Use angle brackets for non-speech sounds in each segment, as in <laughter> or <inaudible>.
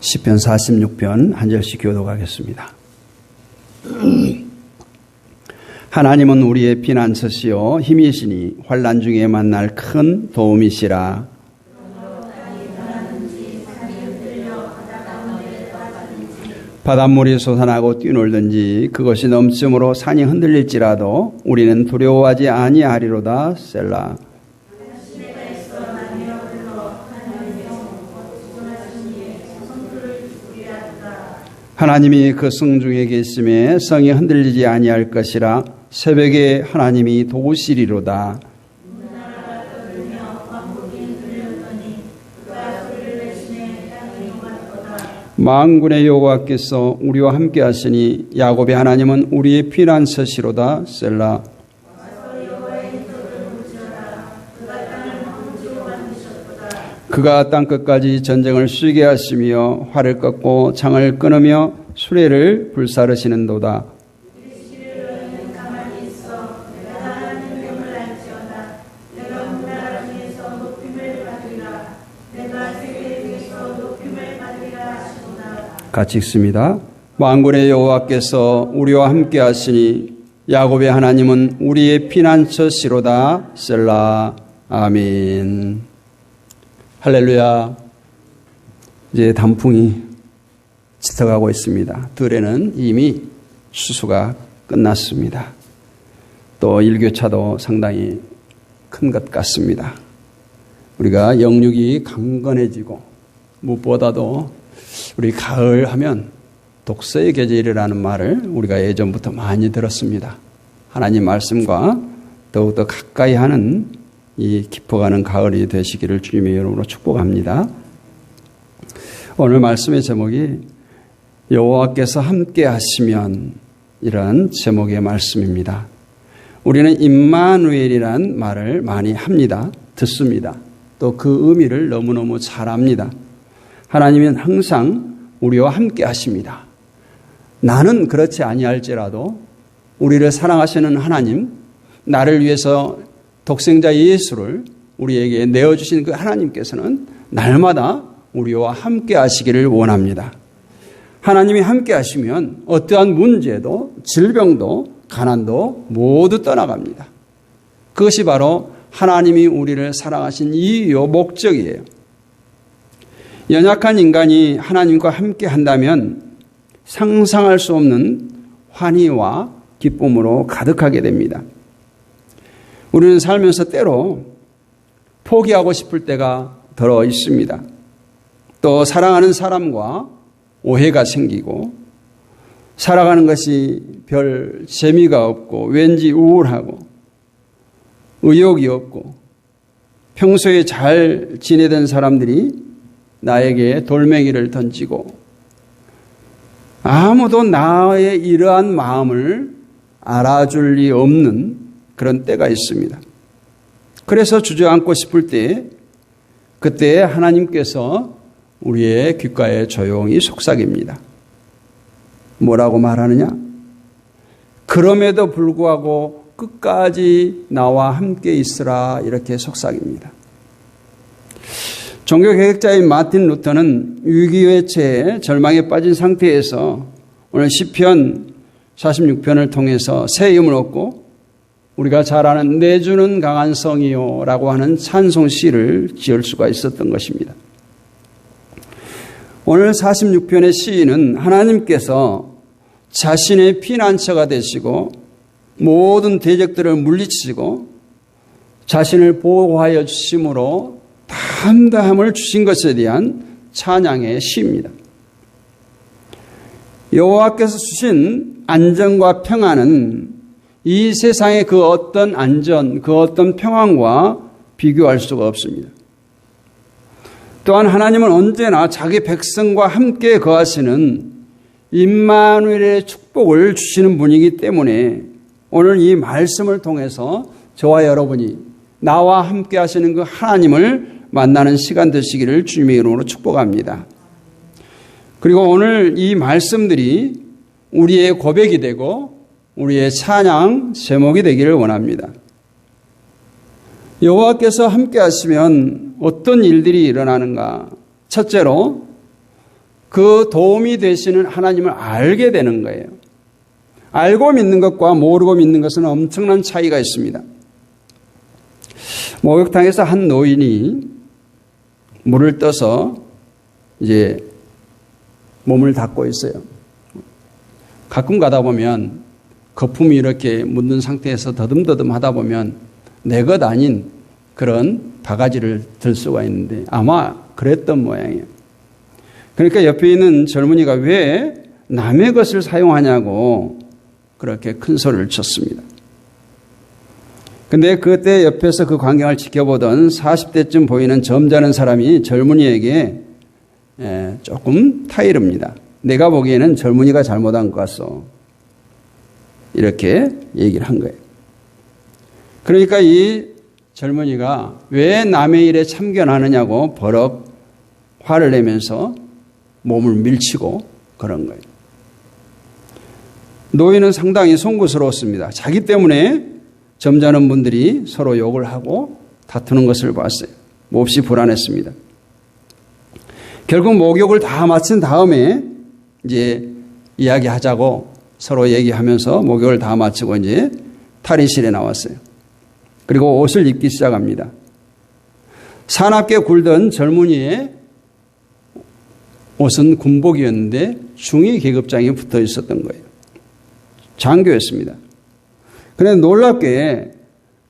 10편 46편 한 절씩 교독하겠습니다. <clears throat> 하나님은 우리의 피난처시요 힘이시니 환난 중에 만날 큰 도움이시라. 바닷물이 솟아나고 뛰놀든지 그것이 넘침으로 산이 흔들릴지라도 우리는 두려워하지 아니하리로다 셀라. 하나님이 그 성 중에 계심에 성이 흔들리지 아니할 것이라 새벽에 하나님이 도우시리로다. 만군의 여호와께서 우리와 함께 하시니 야곱의 하나님은 우리의 피난처시로다 셀라. 그가 땅 끝까지 전쟁을 쉬게 하시며 활을 꺾고 창을 끊으며 수레를 불사르시는도다. 같이 읽습니다. 만군의 여호와께서 우리와 함께 하시니 야곱의 하나님은 우리의 피난처시로다 셀라 아멘. 할렐루야. 이제 단풍이 짙어가고 있습니다. 들에는 이미 수수가 끝났습니다. 또 일교차도 상당히 큰 것 같습니다. 우리가 영육이 강건해지고 무엇보다도 우리 가을 하면 독서의 계절이라는 말을 우리가 예전부터 많이 들었습니다. 하나님 말씀과 더욱더 가까이 하는 이 깊어가는 가을이 되시기를 주님의 이름으로 축복합니다. 오늘 말씀의 제목이 여호와께서 함께 하시면 이런 제목의 말씀입니다. 우리는 임마누엘이란 말을 많이 합니다. 듣습니다. 또 그 의미를 너무너무 잘 압니다. 하나님은 항상 우리와 함께 하십니다. 나는 그렇지 아니할지라도 우리를 사랑하시는 하나님, 나를 위해서 독생자 예수를 우리에게 내어주신 그 하나님께서는 날마다 우리와 함께 하시기를 원합니다. 하나님이 함께 하시면 어떠한 문제도 질병도 가난도 모두 떠나갑니다. 그것이 바로 하나님이 우리를 사랑하신 이유 목적이에요. 연약한 인간이 하나님과 함께 한다면 상상할 수 없는 환희와 기쁨으로 가득하게 됩니다. 우리는 살면서 때로 포기하고 싶을 때가 들어 있습니다. 또 사랑하는 사람과 오해가 생기고 살아가는 것이 별 재미가 없고 왠지 우울하고 의욕이 없고 평소에 잘 지내던 사람들이 나에게 돌멩이를 던지고 아무도 나의 이러한 마음을 알아줄 리 없는 그런 때가 있습니다. 그래서 주저앉고 싶을 때 그때 하나님께서 우리의 귓가에 조용히 속삭입니다. 뭐라고 말하느냐? 그럼에도 불구하고 끝까지 나와 함께 있으라 이렇게 속삭입니다. 종교 개혁자인 마틴 루터는 위기의체에 절망에 빠진 상태에서 오늘 10편 46편을 통해서 새 힘을 얻고 우리가 잘 아는 내주는 강한 성이요 라고 하는 찬송 시를 지을 수가 있었던 것입니다. 오늘 46편의 시인은 하나님께서 자신의 피난처가 되시고 모든 대적들을 물리치고 자신을 보호하여 주심으로 담담함을 주신 것에 대한 찬양의 시입니다. 여호와께서 주신 안정과 평안은 이 세상의 그 어떤 안전, 그 어떤 평안과 비교할 수가 없습니다. 또한 하나님은 언제나 자기 백성과 함께 거하시는 임마누엘의 축복을 주시는 분이기 때문에 오늘 이 말씀을 통해서 저와 여러분이 나와 함께 하시는 그 하나님을 만나는 시간 되시기를 주님의 이름으로 축복합니다. 그리고 오늘 이 말씀들이 우리의 고백이 되고 우리의 찬양 제목이 되기를 원합니다. 여호와께서 함께 하시면 어떤 일들이 일어나는가? 첫째로 그 도움이 되시는 하나님을 알게 되는 거예요. 알고 믿는 것과 모르고 믿는 것은 엄청난 차이가 있습니다. 목욕탕에서 한 노인이 물을 떠서 이제 몸을 닦고 있어요. 가끔 가다 보면 거품이 이렇게 묻는 상태에서 더듬더듬 하다 보면 내 것 아닌 그런 바가지를 들 수가 있는데 아마 그랬던 모양이에요. 그러니까 옆에 있는 젊은이가 왜 남의 것을 사용하냐고 그렇게 큰 소리를 쳤습니다. 근데 그때 옆에서 그 광경을 지켜보던 40대쯤 보이는 점잖은 사람이 젊은이에게 조금 타이릅니다. 내가 보기에는 젊은이가 잘못한 것 같소. 이렇게 얘기를 한 거예요. 그러니까 이 젊은이가 왜 남의 일에 참견하느냐고 버럭 화를 내면서 몸을 밀치고 그런 거예요. 노인은 상당히 송구스러웠습니다. 자기 때문에 점잖은 분들이 서로 욕을 하고 다투는 것을 봤어요. 몹시 불안했습니다. 결국 목욕을 다 마친 다음에 이제 이야기하자고 서로 얘기하면서 목욕을 다 마치고 이제 탈의실에 나왔어요. 그리고 옷을 입기 시작합니다. 사납게 굴던 젊은이의 옷은 군복이었는데 중위 계급장이 붙어 있었던 거예요. 장교였습니다. 그런데 놀랍게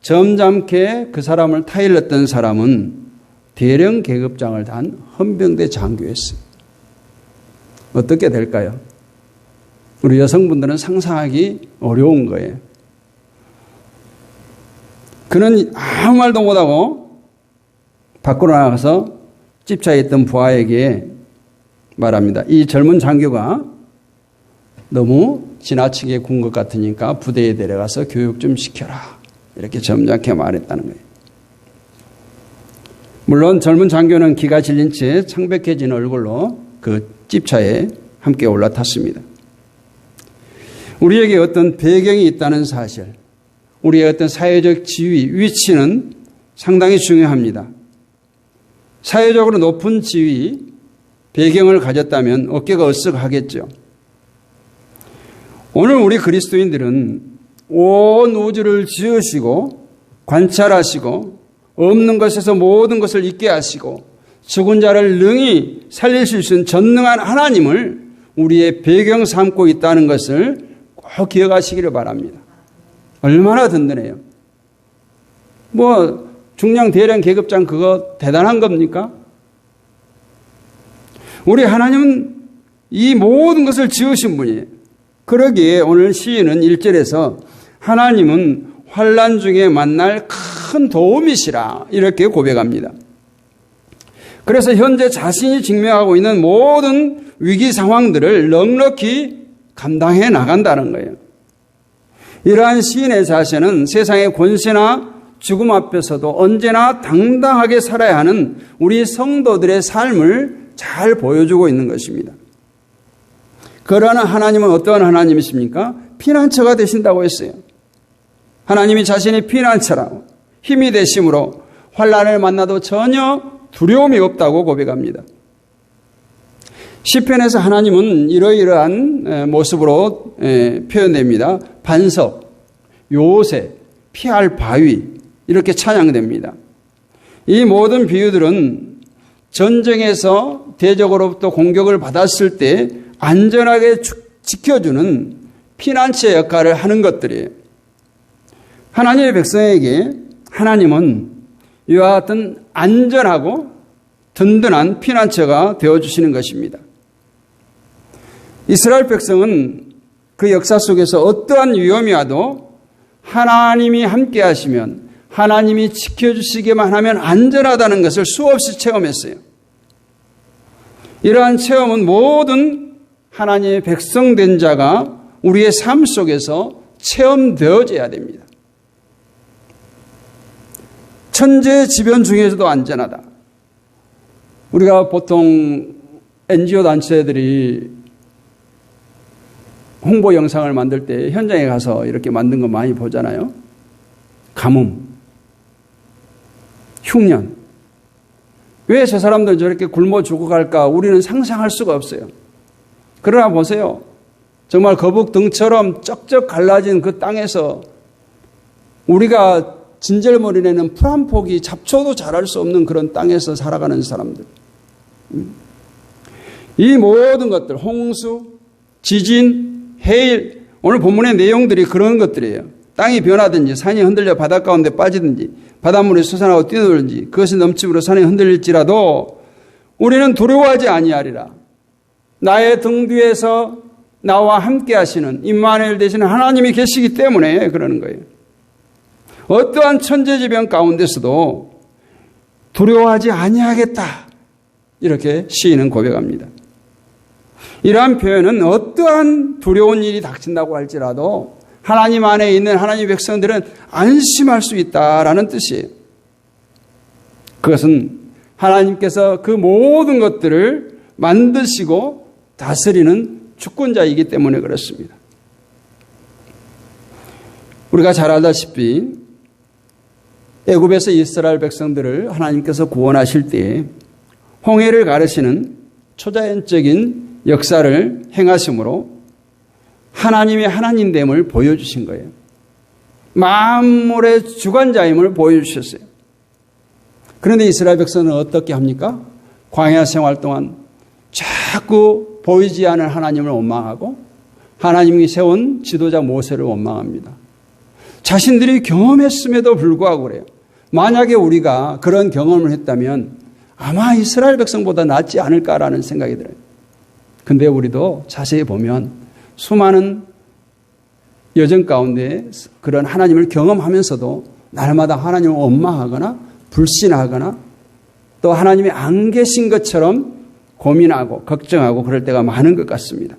점잖게 그 사람을 타일렀던 사람은 대령 계급장을 단 헌병대 장교였어요. 어떻게 될까요? 우리 여성분들은 상상하기 어려운 거예요. 그는 아무 말도 못하고 밖으로 나가서 집차에 있던 부하에게 말합니다. 이 젊은 장교가 너무 지나치게 군 것 같으니까 부대에 데려가서 교육 좀 시켜라. 이렇게 점잖게 말했다는 거예요. 물론 젊은 장교는 기가 질린 채 창백해진 얼굴로 그 집차에 함께 올라탔습니다. 우리에게 어떤 배경이 있다는 사실, 우리의 어떤 사회적 지위, 위치는 상당히 중요합니다. 사회적으로 높은 지위, 배경을 가졌다면 어깨가 으쓱하겠죠. 오늘 우리 그리스도인들은 온 우주를 지으시고 관찰하시고 없는 것에서 모든 것을 있게 하시고 죽은 자를 능히 살릴 수 있는 전능한 하나님을 우리의 배경 삼고 있다는 것을 꼭 기억하시기를 바랍니다. 얼마나 든든해요. 뭐 중량 대량 계급장 그거 대단한 겁니까? 우리 하나님은 이 모든 것을 지으신 분이에요. 그러기에 오늘 시인은 1절에서 하나님은 환란 중에 만날 큰 도움이시라 이렇게 고백합니다. 그래서 현재 자신이 직면하고 있는 모든 위기 상황들을 넉넉히 감당해 나간다는 거예요. 이러한 시인의 자세는 세상의 권세나 죽음 앞에서도 언제나 당당하게 살아야 하는 우리 성도들의 삶을 잘 보여주고 있는 것입니다. 그러나 하나님은 어떠한 하나님이십니까? 피난처가 되신다고 했어요. 하나님이 자신이 피난처라고 힘이 되심으로 환란을 만나도 전혀 두려움이 없다고 고백합니다. 시편에서 하나님은 이러이러한 모습으로 표현됩니다. 반석, 요새, 피할 바위 이렇게 찬양됩니다. 이 모든 비유들은 전쟁에서 대적으로부터 공격을 받았을 때 안전하게 지켜주는 피난처 역할을 하는 것들이에요. 하나님의 백성에게 하나님은 이와 같은 안전하고 든든한 피난처가 되어 주시는 것입니다. 이스라엘 백성은 그 역사 속에서 어떠한 위험이 와도 하나님이 함께 하시면 하나님이 지켜주시기만 하면 안전하다는 것을 수없이 체험했어요. 이러한 체험은 모든 하나님의 백성된 자가 우리의 삶 속에서 체험되어져야 됩니다. 천재 지변 중에서도 안전하다. 우리가 보통 NGO 단체들이 홍보 영상을 만들 때 현장에 가서 이렇게 만든 거 많이 보잖아요. 가뭄, 흉년, 왜 저 사람들은 저렇게 굶어 죽어갈까? 우리는 상상할 수가 없어요. 그러나 보세요. 정말 거북 등처럼 쩍쩍 갈라진 그 땅에서 우리가 진절머리 내는 풀한 폭이 잡초도 자랄 수 없는 그런 땅에서 살아가는 사람들. 이 모든 것들, 홍수, 지진, 해일, 오늘 본문의 내용들이 그런 것들이에요. 땅이 변하든지 산이 흔들려 바닷 가운데 빠지든지 바닷물이 솟아나고 뛰어들든지 그것이 넘침으로 산이 흔들릴지라도 우리는 두려워하지 아니하리라. 나의 등 뒤에서 나와 함께 하시는 임마누엘 되시는 하나님이 계시기 때문에 그러는 거예요. 어떠한 천재지변 가운데서도 두려워하지 아니하겠다. 이렇게 시인은 고백합니다. 이러한 표현은 어떠한 두려운 일이 닥친다고 할지라도 하나님 안에 있는 하나님 백성들은 안심할 수 있다라는 뜻이에요. 그것은 하나님께서 그 모든 것들을 만드시고 다스리는 주권자이기 때문에 그렇습니다. 우리가 잘 알다시피 애굽에서 이스라엘 백성들을 하나님께서 구원하실 때 홍해를 가르시는 초자연적인 역사를 행하심으로 하나님의 하나님됨을 보여주신 거예요. 만물의 주관자임을 보여주셨어요. 그런데 이스라엘 백성은 어떻게 합니까? 광야 생활 동안 자꾸 보이지 않은 하나님을 원망하고 하나님이 세운 지도자 모세를 원망합니다. 자신들이 경험했음에도 불구하고 그래요. 만약에 우리가 그런 경험을 했다면 아마 이스라엘 백성보다 낫지 않을까라는 생각이 들어요. 근데 우리도 자세히 보면 수많은 여정 가운데 그런 하나님을 경험하면서도 날마다 하나님을 원망하거나 불신하거나 또 하나님이 안 계신 것처럼 고민하고 걱정하고 그럴 때가 많은 것 같습니다.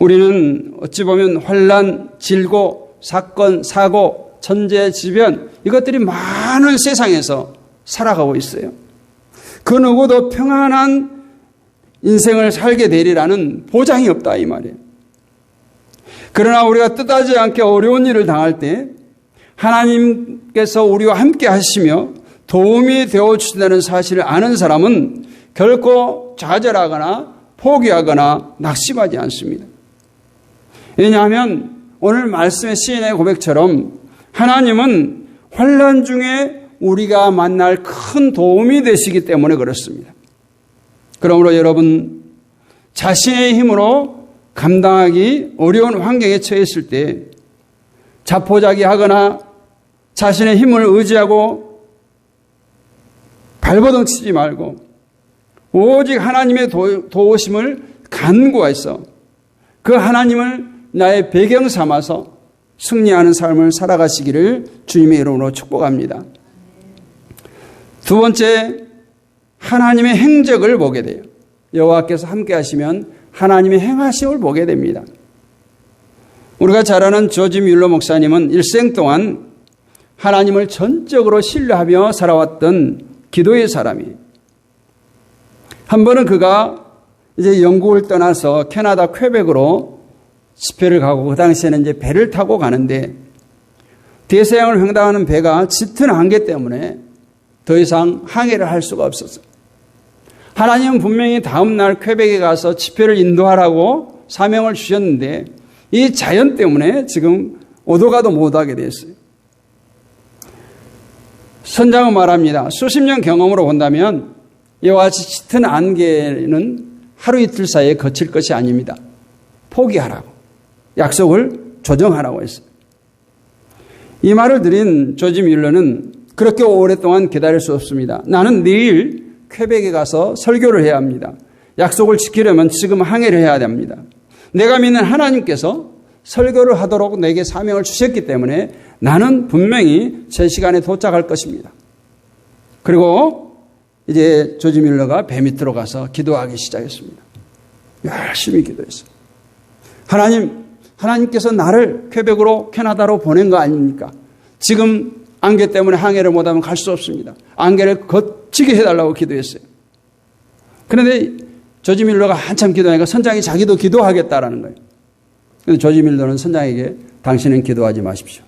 우리는 어찌 보면 환란, 질고, 사건, 사고, 천재지변 이것들이 많은 세상에서 살아가고 있어요. 그 누구도 평안한 인생을 살게 되리라는 보장이 없다 이 말이에요. 그러나 우리가 뜻하지 않게 어려운 일을 당할 때 하나님께서 우리와 함께 하시며 도움이 되어 주신다는 사실을 아는 사람은 결코 좌절하거나 포기하거나 낙심하지 않습니다. 왜냐하면 오늘 말씀의 시인의 고백처럼 하나님은 환란 중에 우리가 만날 큰 도움이 되시기 때문에 그렇습니다. 그러므로 여러분 자신의 힘으로 감당하기 어려운 환경에 처했을 때 자포자기하거나 자신의 힘을 의지하고 발버둥 치지 말고 오직 하나님의 도, 도우심을 간구해서 그 하나님을 나의 배경 삼아서 승리하는 삶을 살아가시기를 주님의 이름으로 축복합니다. 두 번째 하나님의 행적을 보게 돼요. 여호와께서 함께 하시면 하나님의 행하심을 보게 됩니다. 우리가 잘 아는 조지 뮬러 목사님은 일생 동안 하나님을 전적으로 신뢰하며 살아왔던 기도의 사람이 한 번은 그가 이제 영국을 떠나서 캐나다 퀘벡으로 집회를 가고 그 당시에는 이제 배를 타고 가는데 대서양을 횡단하는 배가 짙은 안개 때문에 더 이상 항해를 할 수가 없었어요. 하나님은 분명히 다음 날 쾌백에 가서 집회를 인도하라고 사명을 주셨는데 이 자연 때문에 지금 오도가도 못하게 됐어요. 선장은 말합니다. 수십 년 경험으로 본다면 이와 같이 짙은 안개는 하루 이틀 사이에 거칠 것이 아닙니다. 포기하라고. 약속을 조정하라고 했어요. 이 말을 드린 조지 밀러는 그렇게 오랫동안 기다릴 수 없습니다. 나는 내일 쾌백에 가서 설교를 해야 합니다. 약속을 지키려면 지금 항해를 해야 됩니다. 내가 믿는 하나님께서 설교를 하도록 내게 사명을 주셨기 때문에 나는 분명히 제 시간에 도착할 것입니다. 그리고 이제 조지 밀러가 배 밑으로 가서 기도하기 시작했습니다. 열심히 기도했어요. 하나님, 하나님께서 나를 쾌백으로 캐나다로 보낸 거 아닙니까? 지금 안개 때문에 항해를 못하면 갈 수 없습니다. 안개를 거치게 해달라고 기도했어요. 그런데 조지 밀러가 한참 기도하니까 선장이 자기도 기도하겠다라는 거예요. 근데 조지 밀러는 선장에게 당신은 기도하지 마십시오.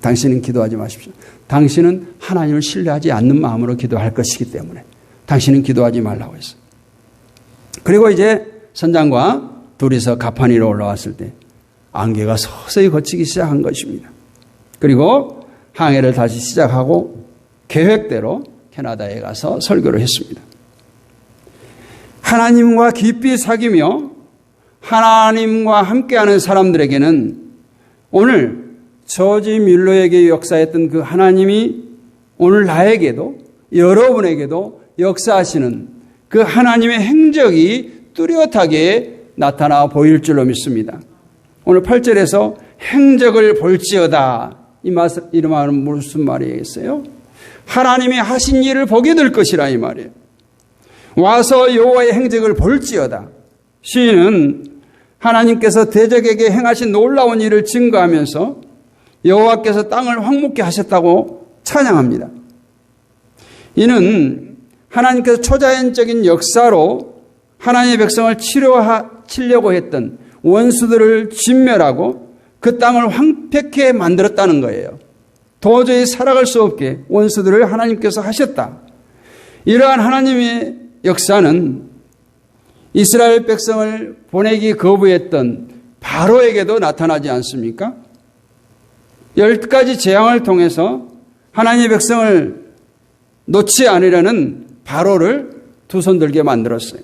당신은 기도하지 마십시오. 당신은 하나님을 신뢰하지 않는 마음으로 기도할 것이기 때문에 당신은 기도하지 말라고 했어요. 그리고 이제 선장과 둘이서 가판 위로 올라왔을 때 안개가 서서히 거치기 시작한 것입니다. 그리고 항해를 다시 시작하고 계획대로 캐나다에 가서 설교를 했습니다. 하나님과 깊이 사귀며 하나님과 함께하는 사람들에게는 오늘 저지 밀로에게 역사했던 그 하나님이 오늘 나에게도 여러분에게도 역사하시는 그 하나님의 행적이 뚜렷하게 나타나 보일 줄로 믿습니다. 오늘 8절에서 행적을 볼지어다. 이 말, 이 말은 무슨 말이겠어요? 하나님이 하신 일을 보게 될 것이라 이 말이에요. 와서 여호와의 행적을 볼지어다. 시인은 하나님께서 대적에게 행하신 놀라운 일을 증거하면서 여호와께서 땅을 황무케 하셨다고 찬양합니다. 이는 하나님께서 초자연적인 역사로 하나님의 백성을 치료하, 치려고 했던 원수들을 진멸하고 그 땅을 황폐케 만들었다는 거예요. 도저히 살아갈 수 없게 원수들을 하나님께서 하셨다. 이러한 하나님의 역사는 이스라엘 백성을 보내기 거부했던 바로에게도 나타나지 않습니까? 열 가지 재앙을 통해서 하나님의 백성을 놓지 않으려는 바로를 두 손 들게 만들었어요.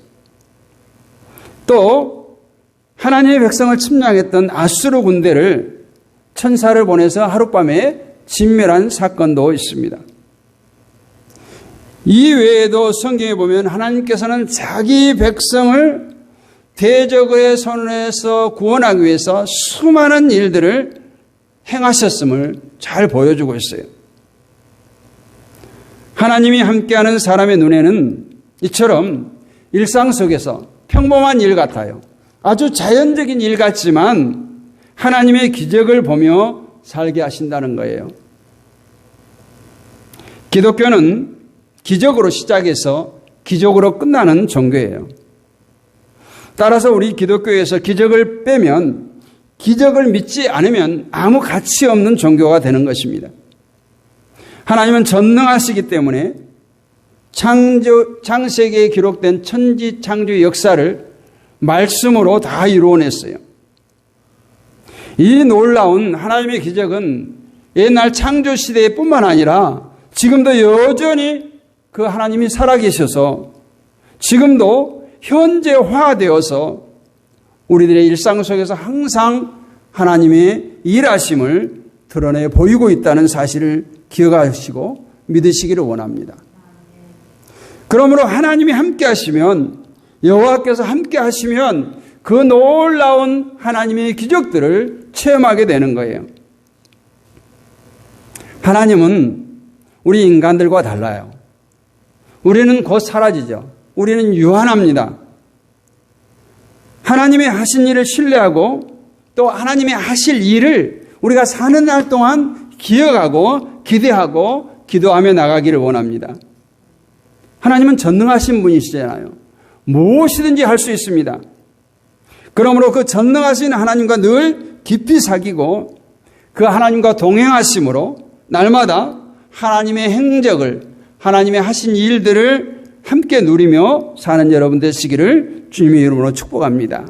또 하나님의 백성을 침략했던 아수르 군대를 천사를 보내서 하룻밤에 진멸한 사건도 있습니다. 이 외에도 성경에 보면 하나님께서는 자기 백성을 대적의 손에서 구원하기 위해서 수많은 일들을 행하셨음을 잘 보여주고 있어요. 하나님이 함께하는 사람의 눈에는 이처럼 일상 속에서 평범한 일 같아요. 아주 자연적인 일 같지만 하나님의 기적을 보며 살게 하신다는 거예요. 기독교는 기적으로 시작해서 기적으로 끝나는 종교예요. 따라서 우리 기독교에서 기적을 빼면 기적을 믿지 않으면 아무 가치 없는 종교가 되는 것입니다. 하나님은 전능하시기 때문에 창조, 창세기에 기록된 천지 창조 역사를 말씀으로 다 이루어냈어요. 이 놀라운 하나님의 기적은 옛날 창조 시대뿐만 아니라 지금도 여전히 그 하나님이 살아계셔서 지금도 현재화되어서 우리들의 일상 속에서 항상 하나님의 일하심을 드러내 보이고 있다는 사실을 기억하시고 믿으시기를 원합니다. 그러므로 하나님이 함께 하시면 여호와께서 함께 하시면 그 놀라운 하나님의 기적들을 체험하게 되는 거예요. 하나님은 우리 인간들과 달라요. 우리는 곧 사라지죠. 우리는 유한합니다. 하나님의 하신 일을 신뢰하고 또 하나님의 하실 일을 우리가 사는 날 동안 기억하고 기대하고 기도하며 나가기를 원합니다. 하나님은 전능하신 분이시잖아요. 무엇이든지 할 수 있습니다. 그러므로 그 전능하신 하나님과 늘 깊이 사귀고 그 하나님과 동행하심으로 날마다 하나님의 행적을 하나님의 하신 일들을 함께 누리며 사는 여러분 되시기를 주님의 이름으로 축복합니다.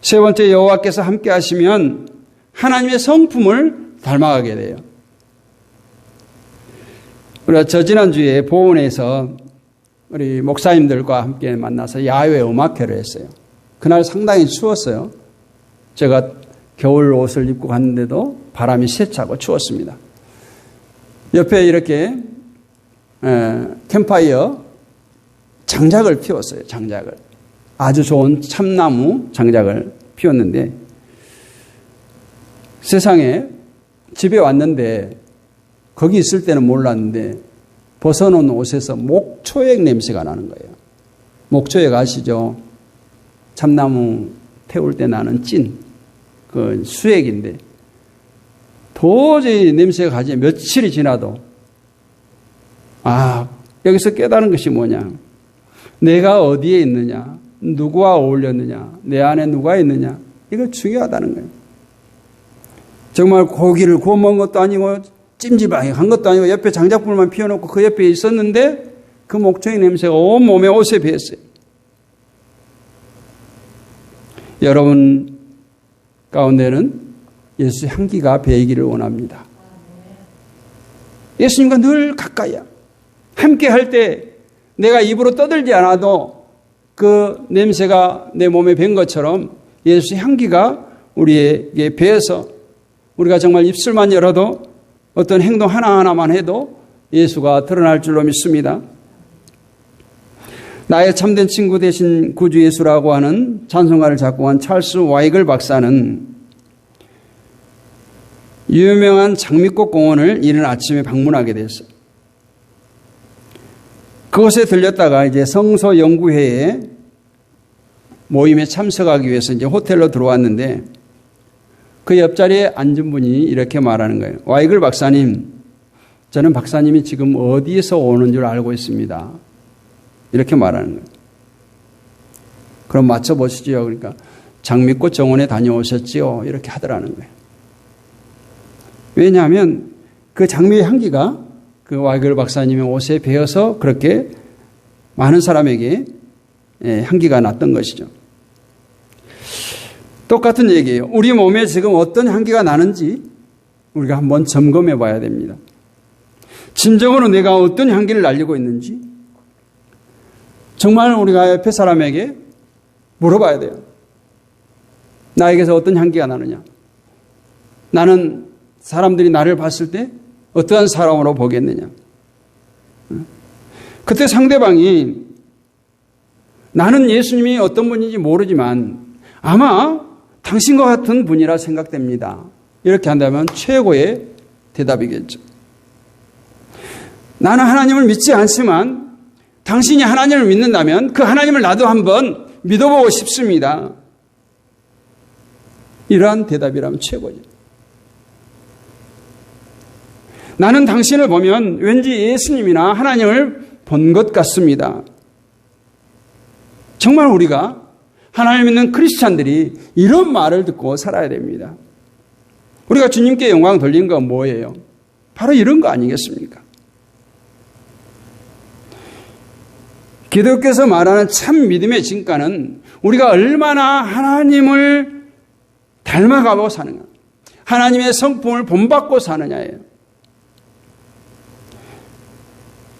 세 번째 여호와께서 함께 하시면 하나님의 성품을 닮아가게 돼요. 우리가 저 지난주에 보훈에서 우리 목사님들과 함께 만나서 야외 음악회를 했어요. 그날 상당히 추웠어요. 제가 겨울 옷을 입고 갔는데도 바람이 세차고 추웠습니다. 옆에 이렇게 캠파이어 장작을 피웠어요. 장작을. 아주 좋은 참나무 장작을 피웠는데 세상에 집에 왔는데 거기 있을 때는 몰랐는데 벗어놓은 옷에서 목초액 냄새가 나는 거예요. 목초액 아시죠? 참나무 태울 때 나는 찐, 그 수액인데 도저히 냄새가 가지 며칠이 지나도 아, 여기서 깨달은 것이 뭐냐? 내가 어디에 있느냐? 누구와 어울렸느냐? 내 안에 누가 있느냐? 이거 중요하다는 거예요. 정말 고기를 구워 먹은 것도 아니고 찜질방에 간 것도 아니고 옆에 장작불만 피워놓고 그 옆에 있었는데 그 목청의 냄새가 온 몸에 옷에 배었어요. 여러분 가운데는 예수 향기가 배이기를 원합니다. 예수님과 늘 가까이야. 함께 할 때 내가 입으로 떠들지 않아도 그 냄새가 내 몸에 밴 것처럼 예수 향기가 우리에게 배어서 우리가 정말 입술만 열어도 어떤 행동 하나하나만 해도 예수가 드러날 줄로 믿습니다. 나의 참된 친구 대신 구주 예수라고 하는 찬송가를 작곡한 찰스 와이글 박사는 유명한 장미꽃 공원을 이른 아침에 방문하게 됐어요. 그곳에 들렸다가 이제 성서 연구회에 모임에 참석하기 위해서 이제 호텔로 들어왔는데 그 옆자리에 앉은 분이 이렇게 말하는 거예요. 와이글 박사님, 저는 박사님이 지금 어디에서 오는 줄 알고 있습니다. 이렇게 말하는 거예요. 그럼 맞춰보시죠. 그러니까 장미꽃 정원에 다녀오셨지요. 이렇게 하더라는 거예요. 왜냐하면 그 장미의 향기가 그 와이글 박사님의 옷에 배어서 그렇게 많은 사람에게 예, 향기가 났던 것이죠. 똑같은 얘기예요. 우리 몸에 지금 어떤 향기가 나는지 우리가 한번 점검해 봐야 됩니다. 진정으로 내가 어떤 향기를 날리고 있는지 정말 우리가 옆에 사람에게 물어봐야 돼요. 나에게서 어떤 향기가 나느냐? 나는 사람들이 나를 봤을 때 어떠한 사람으로 보겠느냐? 그때 상대방이 나는 예수님이 어떤 분인지 모르지만 아마 당신과 같은 분이라 생각됩니다. 이렇게 한다면 최고의 대답이겠죠. 나는 하나님을 믿지 않지만 당신이 하나님을 믿는다면 그 하나님을 나도 한번 믿어보고 싶습니다. 이러한 대답이라면 최고죠. 나는 당신을 보면 왠지 예수님이나 하나님을 본 것 같습니다. 정말 우리가 하나님 믿는 크리스찬들이 이런 말을 듣고 살아야 됩니다. 우리가 주님께 영광 돌린 건 뭐예요? 바로 이런 거 아니겠습니까? 기독교에서 말하는 참 믿음의 진가는 우리가 얼마나 하나님을 닮아가고 사느냐, 하나님의 성품을 본받고 사느냐예요.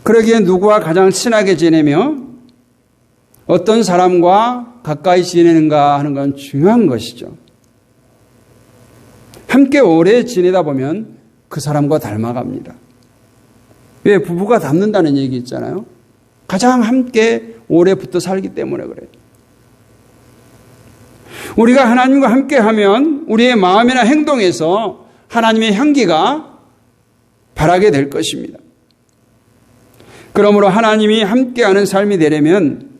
그러기에 누구와 가장 친하게 지내며 어떤 사람과 가까이 지내는가 하는 건 중요한 것이죠. 함께 오래 지내다 보면 그 사람과 닮아갑니다. 왜 부부가 닮는다는 얘기 있잖아요. 가장 함께 오래 붙어 살기 때문에 그래요. 우리가 하나님과 함께 하면 우리의 마음이나 행동에서 하나님의 향기가 바라게 될 것입니다. 그러므로 하나님이 함께하는 삶이 되려면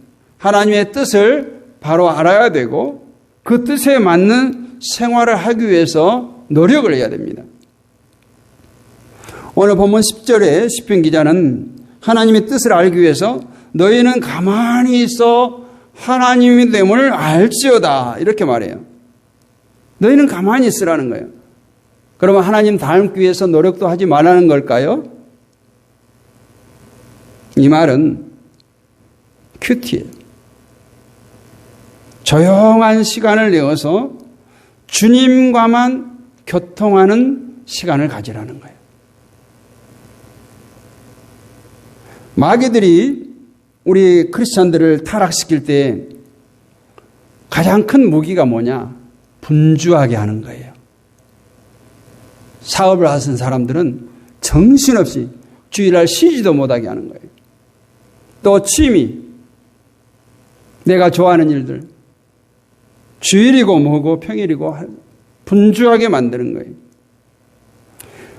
하나님의 뜻을 바로 알아야 되고 그 뜻에 맞는 생활을 하기 위해서 노력을 해야 됩니다. 오늘 본문 10절에 시편 기자는 하나님의 뜻을 알기 위해서 너희는 가만히 있어 하나님의 됨을 알지어다 이렇게 말해요. 너희는 가만히 있으라는 거예요. 그러면 하나님 닮기 위해서 노력도 하지 말라는 걸까요? 이 말은 큐티예요. 조용한 시간을 내어서 주님과만 교통하는 시간을 가지라는 거예요. 마귀들이 우리 크리스찬들을 타락시킬 때 가장 큰 무기가 뭐냐? 분주하게 하는 거예요. 사업을 하신 사람들은 정신없이 주일날 쉬지도 못하게 하는 거예요. 또 취미, 내가 좋아하는 일들, 주일이고 뭐고 평일이고 분주하게 만드는 거예요.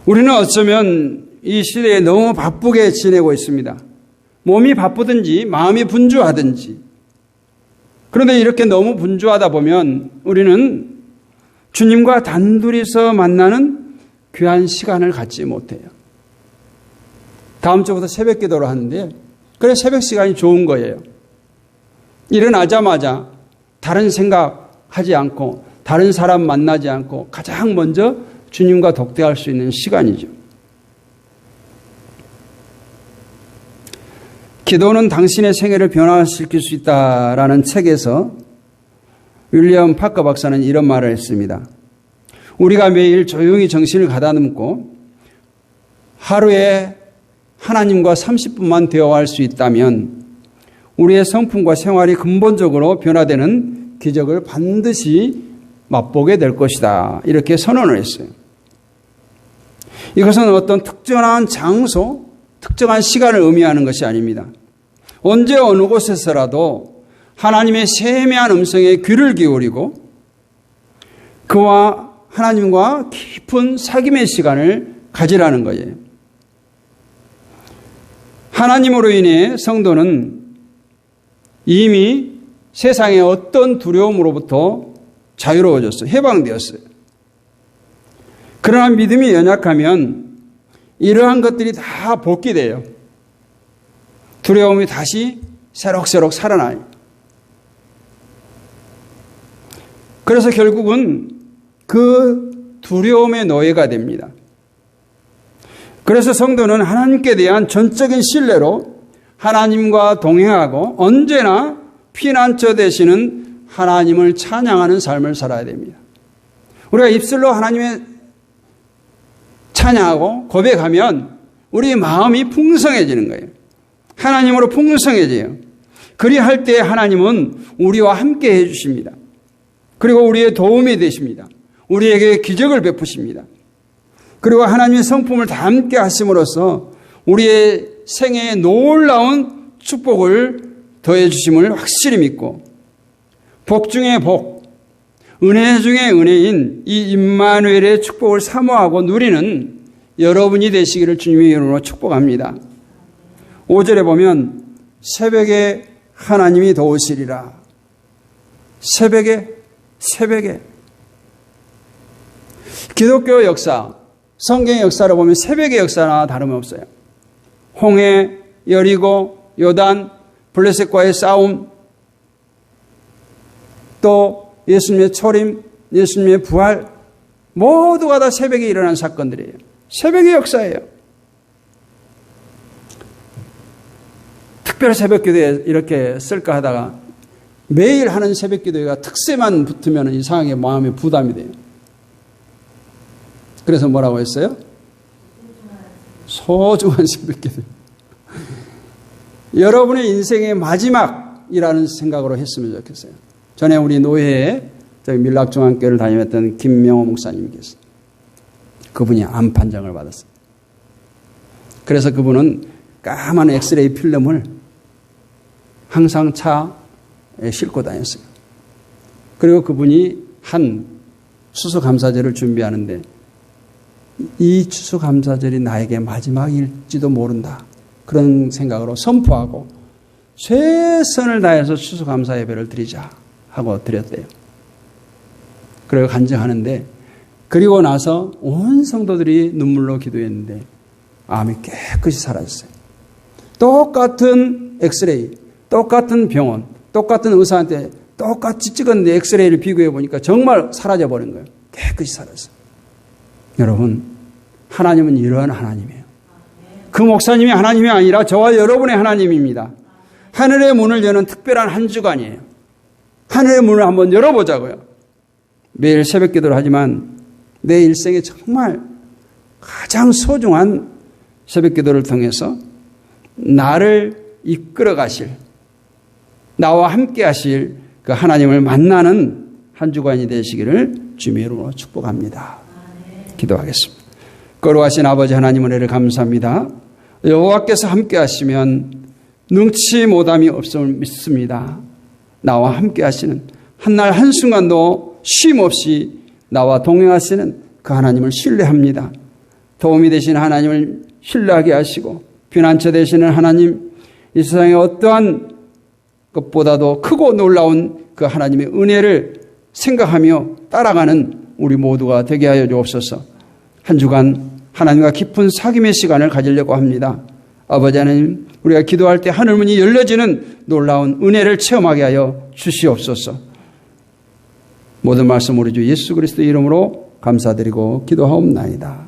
우리는 어쩌면 이 시대에 너무 바쁘게 지내고 있습니다. 몸이 바쁘든지 마음이 분주하든지. 그런데 이렇게 너무 분주하다 보면 우리는 주님과 단둘이서 만나는 귀한 시간을 갖지 못해요. 다음 주부터 새벽 기도를 하는데, 그래, 새벽 시간이 좋은 거예요. 일어나자마자 다른 생각 하지 않고 다른 사람 만나지 않고 가장 먼저 주님과 독대할 수 있는 시간이죠. 기도는 당신의 생애를 변화시킬 수 있다라는 책에서 윌리엄 파커 박사는 이런 말을 했습니다. 우리가 매일 조용히 정신을 가다듬고 하루에 하나님과 30분만 대화할 수 있다면 우리의 성품과 생활이 근본적으로 변화되는 기적을 반드시 맛보게 될 것이다. 이렇게 선언을 했어요. 이것은 어떤 특정한 장소, 특정한 시간을 의미하는 것이 아닙니다. 언제 어느 곳에서라도 하나님의 세미한 음성에 귀를 기울이고 그와 하나님과 깊은 사귐의 시간을 가지라는 거예요. 하나님으로 인해 성도는 이미 세상의 어떤 두려움으로부터 자유로워졌어요. 해방되었어요. 그러나 믿음이 연약하면 이러한 것들이 다 복귀돼요. 두려움이 다시 새록새록 살아나요. 그래서 결국은 그 두려움의 노예가 됩니다. 그래서 성도는 하나님께 대한 전적인 신뢰로 하나님과 동행하고 언제나 피난처 되시는 하나님을 찬양하는 삶을 살아야 됩니다. 우리가 입술로 하나님의 찬양하고 고백하면 우리 마음이 풍성해지는 거예요. 하나님으로 풍성해져요. 그리할 때 하나님은 우리와 함께 해주십니다. 그리고 우리의 도움이 되십니다. 우리에게 기적을 베푸십니다. 그리고 하나님의 성품을 다 함께 하심으로써 우리의 생애에 놀라운 축복을 더해 주심을 확실히 믿고 복 중에 복, 은혜 중에 은혜인 이 임마누엘의 축복을 사모하고 누리는 여러분이 되시기를 주님의 이름으로 축복합니다. 5절에 보면 새벽에 하나님이 도우시리라. 새벽에 새벽에 기독교 역사, 성경의 역사를 보면 새벽의 역사나 다름없어요. 홍해, 여리고, 요단, 블레셋과의 싸움, 또 예수님의 초림, 예수님의 부활, 모두가 다 새벽에 일어난 사건들이에요. 새벽의 역사예요. 특별 새벽 기도에 이렇게 쓸까 하다가 매일 하는 새벽 기도가 특세만 붙으면 이상하게 마음에 부담이 돼요. 그래서 뭐라고 했어요? 소중한 새벽 기도. 여러분의 인생의 마지막이라는 생각으로 했으면 좋겠어요. 전에 우리 노예에 저희 밀락중앙교를 다녔던 김명호 계세요. 그분이 암 판정을 받았어요. 그래서 그분은 까만 엑스레이 필름을 항상 차에 싣고 다녔어요. 그리고 그분이 한 수수감사제를 준비하는데 이 추수감사절이 나에게 마지막일지도 모른다. 그런 생각으로 선포하고 최선을 다해서 추수감사 예배를 드리자 하고 드렸대요. 그리고 간증하는데 그리고 나서 온 성도들이 눈물로 기도했는데 암이 깨끗이 사라졌어요. 똑같은 엑스레이, 똑같은 병원, 똑같은 의사한테 똑같이 찍었는데 엑스레이를 비교해 보니까 정말 사라져 버린 거예요. 깨끗이 사라졌어요. 여러분, 하나님은 이러한 하나님이에요. 그 목사님이 하나님이 아니라 저와 여러분의 하나님입니다. 하늘의 문을 여는 특별한 한 주간이에요. 하늘의 문을 한번 열어보자고요. 매일 새벽 기도를 하지만 내 일생에 정말 가장 소중한 새벽 기도를 통해서 나를 이끌어 가실, 나와 함께 하실 그 하나님을 만나는 한 주간이 되시기를 이름으로 축복합니다. 기도하겠습니다. 거룩하신 아버지 하나님 은혜를 감사합니다. 여호와께서 함께 하시면 능치 못함이 없음을 믿습니다. 나와 함께 하시는 한날 한순간도 쉼 없이 나와 동행하시는 그 하나님을 신뢰합니다. 도움이 되신 하나님을 신뢰하게 하시고 피난처 되시는 하나님 이 세상에 어떠한 것보다도 크고 놀라운 그 하나님의 은혜를 생각하며 따라가는 우리 모두가 되게 하여 주옵소서. 한 주간 하나님과 깊은 사귐의 시간을 가지려고 합니다. 아버지 하나님, 우리가 기도할 때 하늘문이 열려지는 놀라운 은혜를 체험하게 하여 주시옵소서. 모든 말씀 우리 주 예수 그리스도 이름으로 감사드리고 기도하옵나이다.